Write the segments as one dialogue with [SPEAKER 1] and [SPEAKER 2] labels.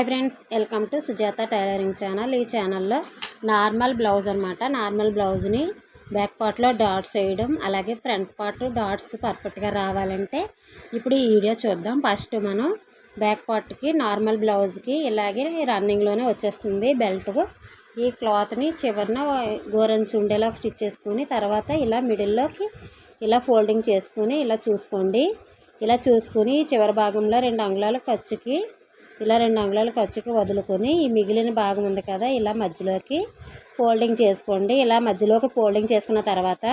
[SPEAKER 1] Hi friends welcome to Sujatha tailoring channel. ఈ ఛానల్లో normal blouse అనమాట నార్మల్ బ్లౌజ్ని బ్యాక్ పార్ట్లో డాట్స్ వేయడం అలాగే ఫ్రంట్ పార్ట్ డాట్స్ పర్ఫెక్ట్గా రావాలంటే ఇప్పుడు ఈ వీడియో చూద్దాం. ఫస్ట్ మనం బ్యాక్ పార్ట్కి నార్మల్ బ్లౌజ్కి ఇలాగే రన్నింగ్లోనే వచ్చేస్తుంది బెల్ట్. ఈ క్లాత్ని చివరిన గోరంచి ఉండేలా స్టిచ్ చేసుకుని తర్వాత ఇలా మిడిల్లోకి ఇలా ఫోల్డింగ్ చేసుకుని ఇలా చూసుకోండి. ఇలా చూసుకుని చివరి భాగంలో రెండు అంగుళాల ఖర్చుకి ఇలా రెండు అంగుళాల ఖర్చుకి వదులుకొని ఈ మిగిలిన భాగం ఉంది కదా ఇలా మధ్యలోకి ఫోల్డింగ్ చేసుకోండి. ఇలా మధ్యలోకి ఫోల్డింగ్ చేసుకున్న తర్వాత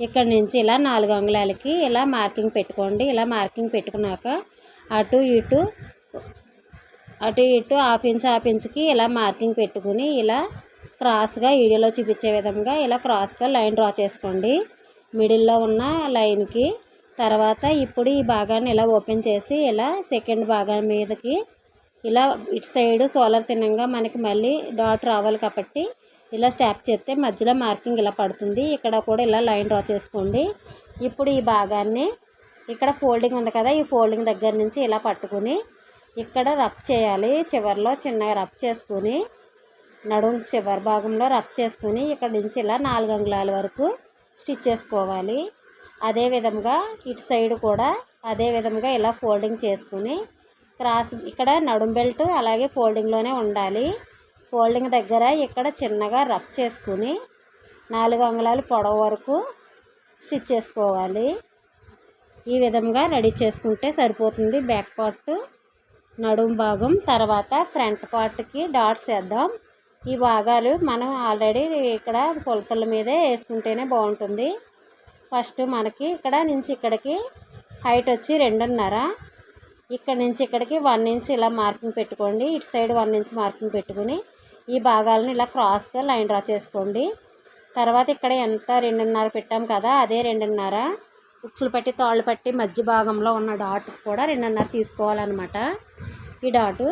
[SPEAKER 1] ఇక్కడ నుంచి ఇలా నాలుగు అంగుళాలకి ఇలా మార్కింగ్ పెట్టుకోండి. ఇలా మార్కింగ్ పెట్టుకున్నాక అటు ఇటు అటు ఇటు హాఫ్ ఇంచ్ హాఫ్ ఇంచ్కి ఇలా మార్కింగ్ పెట్టుకుని ఇలా క్రాస్గా వీడియోలో చూపించే విధంగా ఇలా క్రాస్గా లైన్ డ్రా చేసుకోండి. మిడిల్లో ఉన్న లైన్కి తర్వాత ఇప్పుడు ఈ భాగాన్ని ఇలా ఓపెన్ చేసి ఇలా సెకండ్ భాగం మీదకి ఇలా ఇటు సైడ్ సోలార్ తినంగా మనకి మళ్ళీ డాట్ రావాలి కాబట్టి ఇలా స్టాప్ చేస్తే మధ్యలో మార్కింగ్ ఇలా పడుతుంది. ఇక్కడ కూడా ఇలా లైన్ డ్రా చేసుకోండి. ఇప్పుడు ఈ భాగాన్ని ఇక్కడ ఫోల్డింగ్ ఉంది కదా ఈ ఫోల్డింగ్ దగ్గర నుంచి ఇలా పట్టుకుని ఇక్కడ రబ్ చేయాలి. చివరిలో చిన్నగా రబ్ చేసుకుని నడుము చివరి భాగంలో రబ్ చేసుకుని ఇక్కడ నుంచి ఇలా నాలుగు అంగుళాల వరకు స్టిచ్ చేసుకోవాలి. అదే విధంగా ఇటు సైడ్ కూడా అదే విధంగా ఇలా ఫోల్డింగ్ చేసుకుని క్రాస్ ఇక్కడ నడుం బెల్ట్ అలాగే ఫోల్డింగ్లోనే ఉండాలి. ఫోల్డింగ్ దగ్గర ఇక్కడ చిన్నగా రఫ్ చేసుకుని నాలుగు అంగుళాలు పొడవు వరకు స్టిచ్ చేసుకోవాలి. ఈ విధంగా రెడీ చేసుకుంటే సరిపోతుంది. బ్యాక్ పార్ట్ నడుం భాగం తర్వాత ఫ్రంట్ పార్ట్కి డాట్స్ వేద్దాం. ఈ భాగాలు మనం ఆల్రెడీ ఇక్కడ కొలతల మీదే వేసుకుంటేనే బాగుంటుంది. ఫస్ట్ మనకి ఇక్కడ నుంచి ఇక్కడికి హైట్ వచ్చి రెండున్నర. ఇక్కడ నుంచి ఇక్కడికి వన్ ఇంచ్ ఇలా మార్కింగ్ పెట్టుకోండి. ఇటు సైడ్ వన్ ఇంచ్ మార్కింగ్ పెట్టుకుని ఈ భాగాలను ఇలా క్రాస్గా లైన్ డ్రా చేసుకోండి. తర్వాత ఇక్కడ ఎంత రెండున్నర పెట్టాం కదా అదే రెండున్నర. ఉక్సులు పట్టి తాళ్ళు పట్టి మధ్య భాగంలో ఉన్న డాట్ కూడా రెండున్నర తీసుకోవాలన్నమాట. ఈ డాటు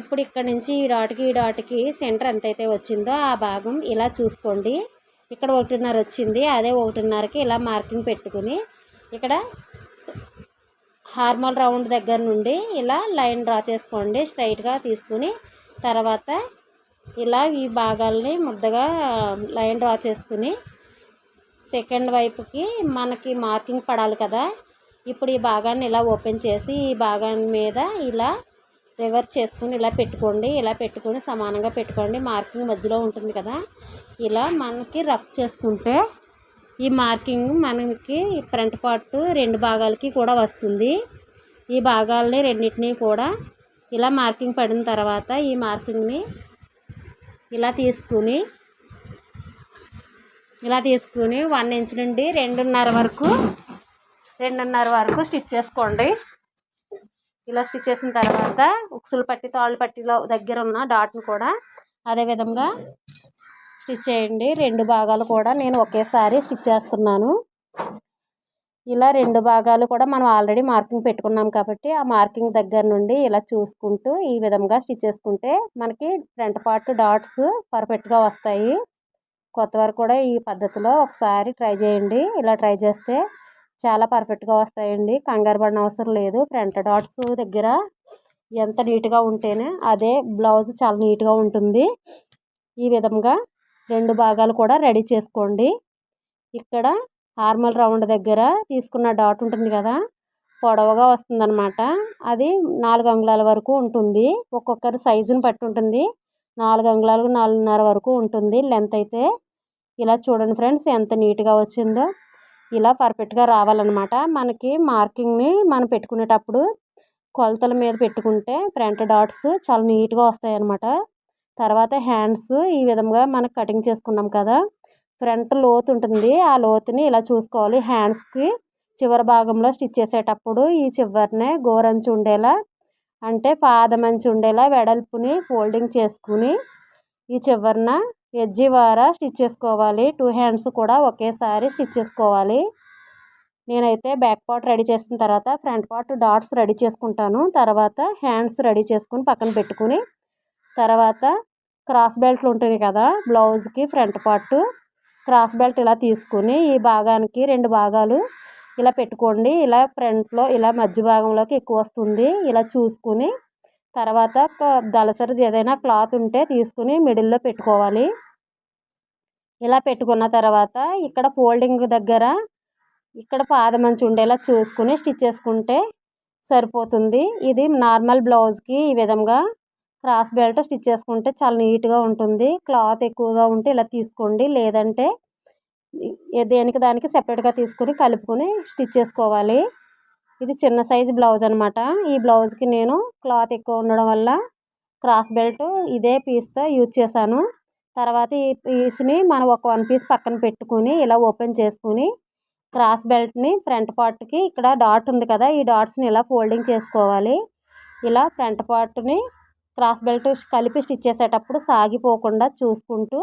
[SPEAKER 1] ఇప్పుడు ఇక్కడ నుంచి ఈ డాట్కి ఈ డాట్కి సెంటర్ ఎంతైతే వచ్చిందో ఆ భాగం ఇలా చూసుకోండి. ఇక్కడ ఒకటిన్నర వచ్చింది అదే ఒకటిన్నరకి ఇలా మార్కింగ్ పెట్టుకుని ఇక్కడ హార్మల్ రౌండ్ దగ్గర నుండి ఇలా లైన్ డ్రా చేసుకోండి స్ట్రైట్గా తీసుకుని తర్వాత ఇలా ఈ భాగాల్ని ముద్దగా లైన్ డ్రా చేసుకుని సెకండ్ వైపుకి మనకి మార్కింగ్ పడాలి కదా. ఇప్పుడు ఈ భాగాన్ని ఇలా ఓపెన్ చేసి ఈ భాగాన్ని మీద ఇలా రివర్స్ చేసుకుని ఇలా పెట్టుకోండి ఇలా పెట్టుకొని సమానంగా పెట్టుకోండి. మార్కింగ్ మధ్యలో ఉంటుంది కదా. ఇలా మనకి రఫ్ చేసుకుంటే ఈ మార్కింగ్ మనకి ఫ్రంట్ పార్ట్ రెండు భాగాలకి కూడా వస్తుంది. ఈ భాగాలని రెండింటినీ కూడా ఇలా మార్కింగ్ పడిన తర్వాత ఈ మార్కింగ్ని ఇలా తీసుకుని ఇలా తీసుకుని వన్ ఇంచ్ నుండి రెండున్నర వరకు రెండున్నర వరకు స్టిచ్ చేసుకోండి. ఇలా స్టిచ్ చేసిన తర్వాత ఉక్సులు పట్టి తాళ్ళు పట్టిలో దగ్గర ఉన్న డాట్ను కూడా అదే విధంగా స్టిచ్ చేయండి. రెండు భాగాలు కూడా నేను ఒకేసారి స్టిచ్ చేస్తున్నాను. ఇలా రెండు భాగాలు కూడా మనం ఆల్రెడీ మార్కింగ్ పెట్టుకున్నాం కాబట్టి ఆ మార్కింగ్ దగ్గర నుండి ఇలా చూసుకుంటూ ఈ విధంగా స్టిచ్ చేసుకుంటే మనకి ఫ్రంట్ పార్ట్ డాట్స్ పర్ఫెక్ట్గా వస్తాయి. కొత్తవారు కూడా ఈ పద్ధతిలో ఒకసారి ట్రై చేయండి. ఇలా ట్రై చేస్తే చాలా పర్ఫెక్ట్గా వస్తాయండి. కంగారు పడిన అవసరం లేదు. ఫ్రంట్ డాట్స్ దగ్గర ఎంత నీట్గా ఉంటేనే అదే బ్లౌజ్ చాలా నీట్గా ఉంటుంది. ఈ విధంగా రెండు భాగాలు కూడా రెడీ చేసుకోండి. ఇక్కడ నార్మల్ రౌండ్ దగ్గర తీసుకున్న డాట్ ఉంటుంది కదా పొడవుగా వస్తుందన్నమాట. అది నాలుగు అంగుళాల వరకు ఉంటుంది. ఒక్కొక్కరి సైజుని బట్టి ఉంటుంది. నాలుగు అంగుళాలు నాలుగున్నర వరకు ఉంటుంది. లెంత్ అయితే ఇలా చూడండి ఫ్రెండ్స్ ఎంత నీట్గా వచ్చిందో. ఇలా పర్ఫెక్ట్గా రావాలన్నమాట. మనకి మార్కింగ్ని మనం పెట్టుకునేటప్పుడు కొలతల మీద పెట్టుకుంటే ఫ్రంట్ డాట్స్ చాలా నీట్గా వస్తాయి అన్నమాట తర్వాత హ్యాండ్స్ ఈ విధంగా మనకు కటింగ్ చేసుకున్నాం కదా. ఫ్రంట్ లోతు ఉంటుంది. ఆ లోతుని ఇలా చూసుకోవాలి. హ్యాండ్స్కి చివరి భాగంలో స్టిచ్ చేసేటప్పుడు ఈ చివరినే గోరంచు ఉండేలా అంటే పాదమంచి ఉండేలా వెడల్పుని ఫోల్డింగ్ చేసుకుని ఈ చివరిన ఎజ్జి వారా స్టిచ్ చేసుకోవాలి. టూ హ్యాండ్స్ కూడా ఒకేసారి స్టిచ్ చేసుకోవాలి. నేనైతే బ్యాక్ పార్ట్ రెడీ చేసిన తర్వాత ఫ్రంట్ పార్ట్ డాట్స్ రెడీ చేసుకుంటాను. తర్వాత హ్యాండ్స్ రెడీ చేసుకుని పక్కన పెట్టుకుని తర్వాత క్రాస్ బెల్ట్లు ఉంటుంది కదా బ్లౌజ్కి ఫ్రంట్ పార్ట్. క్రాస్ బెల్ట్ ఇలా తీసుకుని ఈ భాగానికి రెండు భాగాలు ఇలా పెట్టుకోండి. ఇలా ఫ్రంట్లో ఇలా మధ్య భాగంలోకి ఎక్కువ వస్తుంది. ఇలా చూసుకుని తర్వాత దళసరిది ఏదైనా క్లాత్ ఉంటే తీసుకుని మిడిల్లో పెట్టుకోవాలి. ఇలా పెట్టుకున్న తర్వాత ఇక్కడ ఫోల్డింగ్ దగ్గర ఇక్కడ పాదమంచి ఉండేలా చూసుకుని స్టిచ్ చేసుకుంటే సరిపోతుంది. ఇది నార్మల్ బ్లౌజ్కి ఈ విధంగా క్రాస్ బెల్ట్ స్టిచ్ చేసుకుంటే చాలా నీట్గా ఉంటుంది. క్లాత్ ఎక్కువగా ఉంటే ఇలా తీసుకోండి. లేదంటే దేనికి దానికి సెపరేట్గా తీసుకుని కలుపుకొని స్టిచ్ చేసుకోవాలి. ఇది చిన్న సైజు బ్లౌజ్ అనమాట ఈ బ్లౌజ్కి నేను క్లాత్ ఎక్కువ ఉండడం వల్ల క్రాస్ బెల్ట్ ఇదే పీస్తో యూజ్ చేశాను. తర్వాత ఈ పీస్ని మనం ఒక వన్ పీస్ పక్కన పెట్టుకుని ఇలా ఓపెన్ చేసుకుని క్రాస్ బెల్ట్ని ఫ్రంట్ పార్ట్కి ఇక్కడ డాట్ ఉంది కదా ఈ డాట్స్ని ఇలా ఫోల్డింగ్ చేసుకోవాలి. ఇలా ఫ్రంట్ పార్ట్ని క్రాస్ బెల్ట్ కలిపి స్టిచ్ చేసేటప్పుడు సాగిపోకుండా చూసుకుంటూ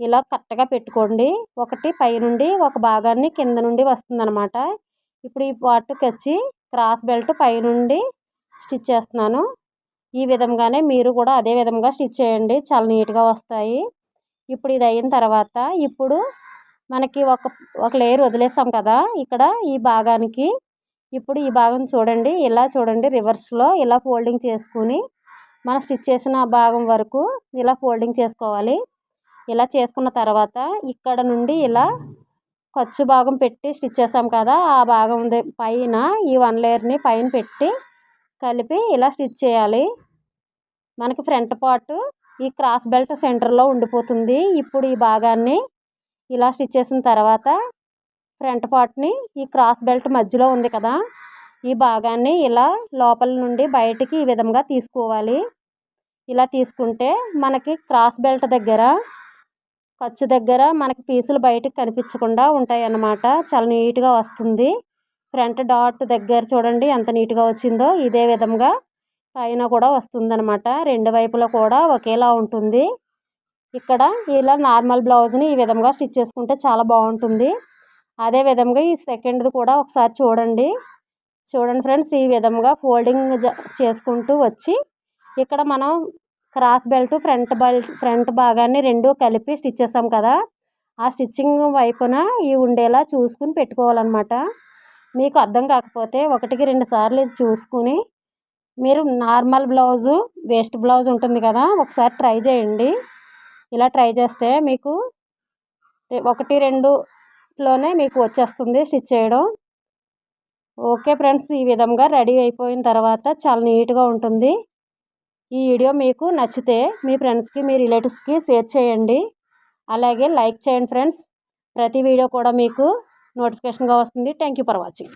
[SPEAKER 1] ఇలా కరెక్ట్గా పెట్టుకోండి. ఒకటి పైనుండి ఒక భాగాన్ని కింద నుండి వస్తుందన్నమాట. ఇప్పుడు ఈ పార్ట్కి వచ్చి క్రాస్ బెల్ట్ పైనుండి స్టిచ్ చేస్తున్నాను. ఈ విధంగానే మీరు కూడా అదే విధంగా స్టిచ్ చేయండి. చాలా నీట్గా వస్తాయి. ఇప్పుడు ఇది అయిన తర్వాత ఇప్పుడు మనకి ఒక ఒక లేయర్ వదిలేసాం కదా. ఇక్కడ ఈ భాగానికి ఇప్పుడు ఈ భాగం చూడండి. ఇలా చూడండి. రివర్స్లో ఇలా ఫోల్డింగ్ చేసుకుని మనం స్టిచ్ చేసిన భాగం వరకు ఇలా ఫోల్డింగ్ చేసుకోవాలి. ఇలా చేసుకున్న తర్వాత ఇక్కడ నుండి ఇలా ఖర్చు భాగం పెట్టి స్టిచ్ చేసాం కదా ఆ భాగం పైన ఈ వన్ లేయర్ని పైన పెట్టి కలిపి ఇలా స్టిచ్ చేయాలి. మనకి ఫ్రంట్ పార్ట్ ఈ క్రాస్ బెల్ట్ సెంటర్లో ఉండిపోతుంది. ఇప్పుడు ఈ భాగాన్ని ఇలా స్టిచ్ చేసిన తర్వాత ఫ్రంట్ పార్ట్ని ఈ క్రాస్ బెల్ట్ మధ్యలో ఉంది కదా ఈ భాగాన్ని ఇలా లోపల నుండి బయటికి ఈ విధంగా తీసుకోవాలి. ఇలా తీసుకుంటే మనకి క్రాస్ బెల్ట్ దగ్గర ఖర్చు దగ్గర మనకి పీసులు బయటకు కనిపించకుండా ఉంటాయి అన్నమాట చాలా నీట్గా వస్తుంది. ఫ్రంట్ డాట్ దగ్గర చూడండి ఎంత నీట్గా వచ్చిందో ఇదే విధంగా పైన కూడా వస్తుందన్నమాట. రెండు వైపులా కూడా ఒకేలా ఉంటుంది. ఇక్కడ ఇలా నార్మల్ బ్లౌజ్ని ఈ విధంగా స్టిచ్ చేసుకుంటే చాలా బాగుంటుంది. అదే విధంగా ఈ సెకండ్ది కూడా ఒకసారి చూడండి. చూడండి ఫ్రెండ్స్ ఈ విధంగా ఫోల్డింగ్ చేసుకుంటూ వచ్చి ఇక్కడ మనం cross belt front belt front భాగాన్ని రెండు కలిపి స్టిచ్ చేసాం కదా. ఆ స్టిచ్చింగ్ వైపున ఈ ఉండేలా చూసుకుని పెట్టుకోవాలన్నమాట. మీకు అర్థం కాకపోతే ఒకటికి రెండు సార్లు ఇది చూసుకుని మీరు నార్మల్ బ్లౌజు వేస్ట్ బ్లౌజ్ ఉంటుంది కదా ఒకసారి ట్రై చేయండి. ఇలా ట్రై చేస్తే మీకు ఒకటి రెండులోనే మీకు వచ్చేస్తుంది స్టిచ్ చేయడం. ఓకే ఫ్రెండ్స్ ఈ విధంగా రెడీ అయిపోయిన తర్వాత చాలా నీట్గా ఉంటుంది. ఈ వీడియో మీకు నచ్చితే మీ ఫ్రెండ్స్కి మీ రిలేటివ్స్కి షేర్ చేయండి. అలాగే లైక్ చేయండి ఫ్రెండ్స్. ప్రతి వీడియో కూడా మీకు నోటిఫికేషన్గా వస్తుంది. Thank you for watching.